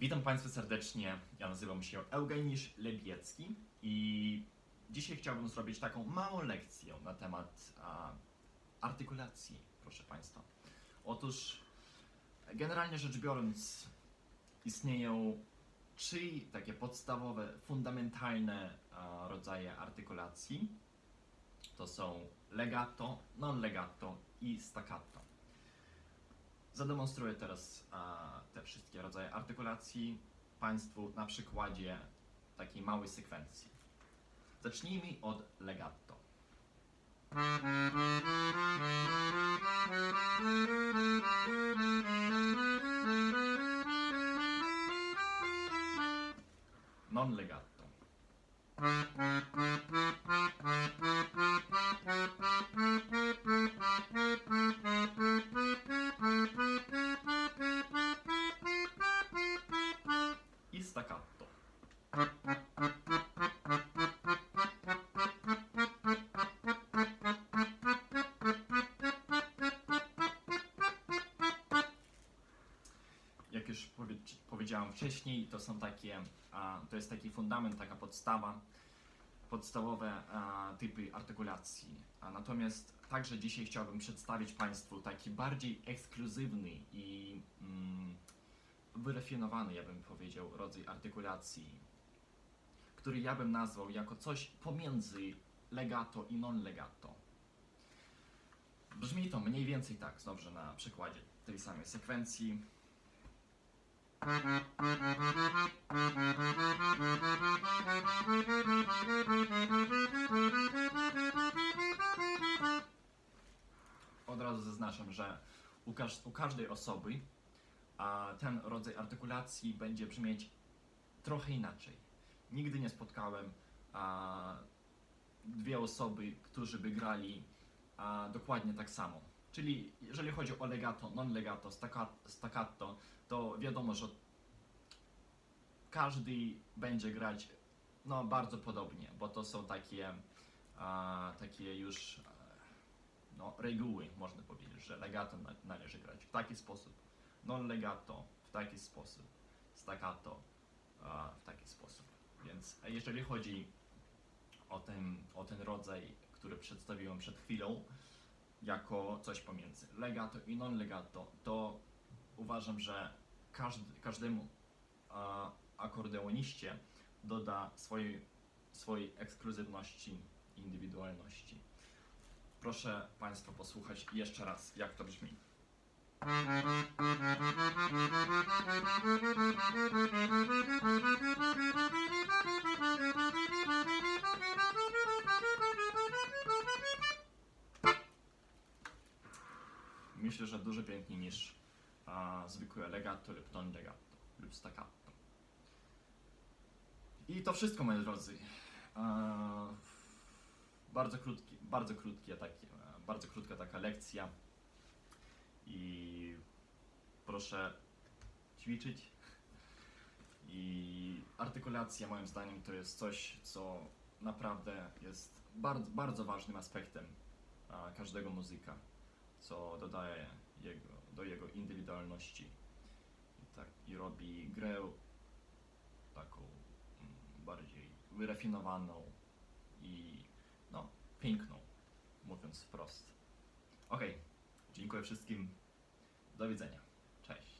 Witam Państwa serdecznie. Ja nazywam się Eugeniusz Lebiecki i dzisiaj chciałbym zrobić taką małą lekcję na temat a, artykulacji, proszę Państwa. Otóż, generalnie rzecz biorąc, istnieją trzy takie podstawowe, fundamentalne a, rodzaje artykulacji. To są legato, non-legato i staccato. Zademonstruję teraz a, te wszystkie rodzaje artykulacji Państwu na przykładzie takiej małej sekwencji. Zacznijmy od legato. Non legato. Staccato. Jak już powie, powiedziałem wcześniej, to są takie, to jest taki fundament, taka podstawa, podstawowe typy artykulacji. Natomiast także dzisiaj chciałbym przedstawić Państwu taki bardziej ekskluzywny i mm, wyrafinowany, ja bym powiedział, rodzaj artykulacji, który ja bym nazwał jako coś pomiędzy legato i non-legato. Brzmi to mniej więcej tak, znowu na przykładzie tej samej sekwencji. Od razu zaznaczam, że u, każ- u każdej osoby a ten rodzaj artykulacji będzie brzmieć trochę inaczej. Nigdy nie spotkałem a, dwie osoby, którzy by grali a, dokładnie tak samo. Czyli jeżeli chodzi o legato, non-legato, stacca- staccato, to wiadomo, że każdy będzie grać no, bardzo podobnie, bo to są takie, a, takie już no, reguły, można powiedzieć, że legato na, należy grać w taki sposób, non legato w taki sposób, staccato w taki sposób. Więc jeżeli chodzi o ten, o ten rodzaj, który przedstawiłem przed chwilą, jako coś pomiędzy legato i non legato, to uważam, że każdy, każdemu akordeoniście doda swojej, swojej ekskluzywności indywidualności. Proszę Państwa posłuchać jeszcze raz, jak to brzmi. Myślę, że dużo piękniej niż a, zwykłe legato lub non legato lub staccato. I to wszystko, moi drodzy. A, bardzo krótki, bardzo krótkie takie, bardzo krótka taka lekcja i proszę ćwiczyć. I artykulacja moim zdaniem to jest coś, co naprawdę jest bardzo, bardzo ważnym aspektem każdego muzyka, co dodaje jego, do jego indywidualności i, tak, i robi grę taką mm, bardziej wyrafinowaną i no, piękną, mówiąc wprost. Okej, Dziękuję wszystkim. Do widzenia. Cześć.